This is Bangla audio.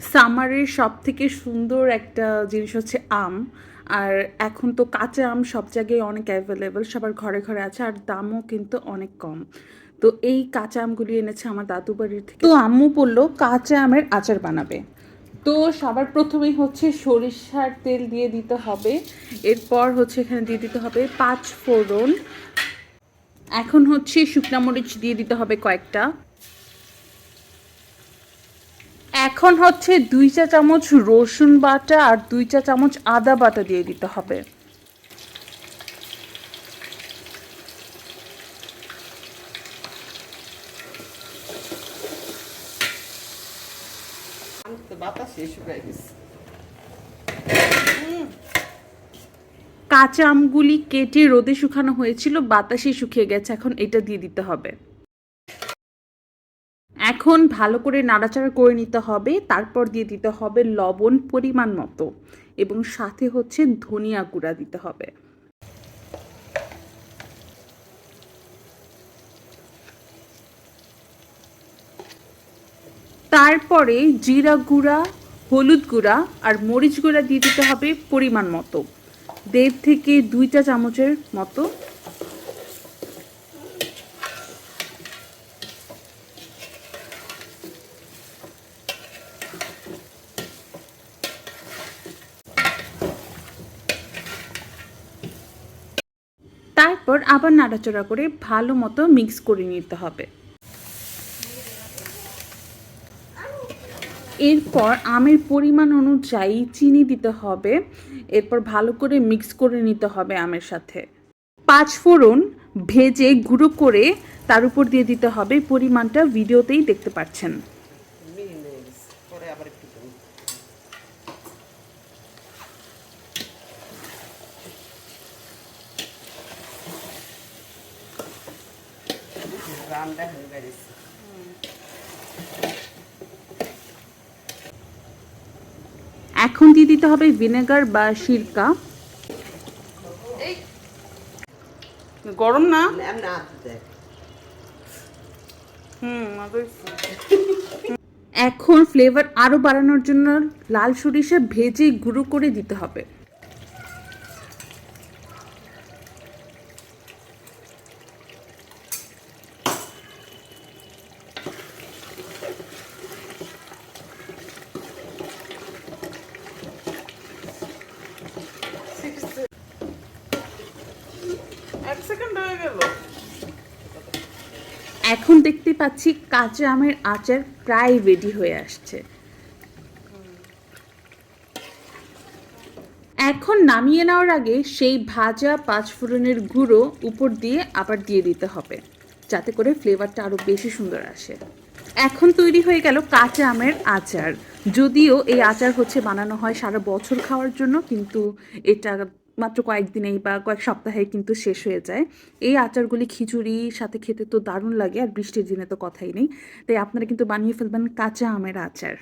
সামারের সব থেকে সুন্দর একটা জিনিস হচ্ছে আম। আর এখন তো কাঁচা আম সব জায়গায় অনেক অ্যাভেলেবেল সবার ঘরে ঘরে আছে, আর দামও কিন্তু অনেক কম। তো এই কাঁচা আমগুলি এনেছে আমার দাদু বাড়ির থেকে। তো আম্মু বলল, কাঁচা আমের আচার বানাবে। তো সবার প্রথমেই হচ্ছে সরিষার তেল দিয়ে দিতে হবে। এরপর হচ্ছে এখানে দিয়ে দিতে হবে পাঁচ ফোড়ন। এখন হচ্ছে শুকনা মরিচ দিয়ে দিতে হবে কয়েকটা। এখন হচ্ছে দুই চা চামচ রসুন বাটা আর দুই চা চামচ আদা বাটা দিয়ে দিতে হবে। কাঁচা আমগুলি কেটে রোদে শুকানো হয়েছিল বাতাসে শুকিয়ে গেছে এখন এটা দিয়ে দিতে হবে। এখন ভালো করে নাড়াচাড়া করে নিতে হবে, তারপর দিয়ে দিতে হবে লবণ পরিমাণ মতো এবং সাথে হচ্ছে ধনিয়া গুঁড়া দিতে হবে। তারপরে জিরা গুঁড়া, হলুদ গুঁড়া আর মরিচ গুঁড়া দিয়ে দিতে হবে পরিমাণ মতো, দেড় থেকে দুইটা চামচের মতো তারপর আবার নাড়াচাড়া করে ভালো মতো মিক্স করে নিতে হবে। এরপর আমের পরিমাণ অনুযায়ী চিনি দিতে হবে। এরপর ভালো করে মিক্স করে নিতে হবে আমের সাথে। পাঁচ ফোড়ন ভেজে গুঁড়ো করে তার উপর দিয়ে দিতে হবে। পরিমাণটা ভিডিওতেই দেখতে পাচ্ছেন। মিহি হয়ে হয়ে গেছে। এখন দিয়ে দিতে হবে ভিনেগার বা সিরকা। গরম না? না না দেখ হুম এখন ফ্লেভার আরও বাড়ানোর জন্য লাল সরিষা ভেজে গুঁড়ো করে দিতে হবে। এখন দেখতে পাচ্ছি কাঁচা আমের আচার প্রায় রেডি হয়ে আসছে। এখন নামিয়ে নেওয়ার আগে সেই ভাজা পাঁচফোড়নের গুঁড়ো উপর দিয়ে আবার দিয়ে দিতে হবে, যাতে করে ফ্লেভারটা আরও বেশি সুন্দর আসে। এখন তৈরি হয়ে গেল কাঁচা আমের আচার। যদিও এই আচার হচ্ছে বানানো হয় সারা বছর খাওয়ার জন্য, কিন্তু এটা মাত্র কয়েকদিনেই বা কয়েক সপ্তাহে কিন্তু শেষ হয়ে যায়। এই আচারগুলি খিচুড়ির সাথে খেতে তো দারুণ লাগে আর বৃষ্টির দিনে তো কথাই নেই। তাই আপনারা কিন্তু বানিয়ে ফেলবেন কাঁচা আমের আচার।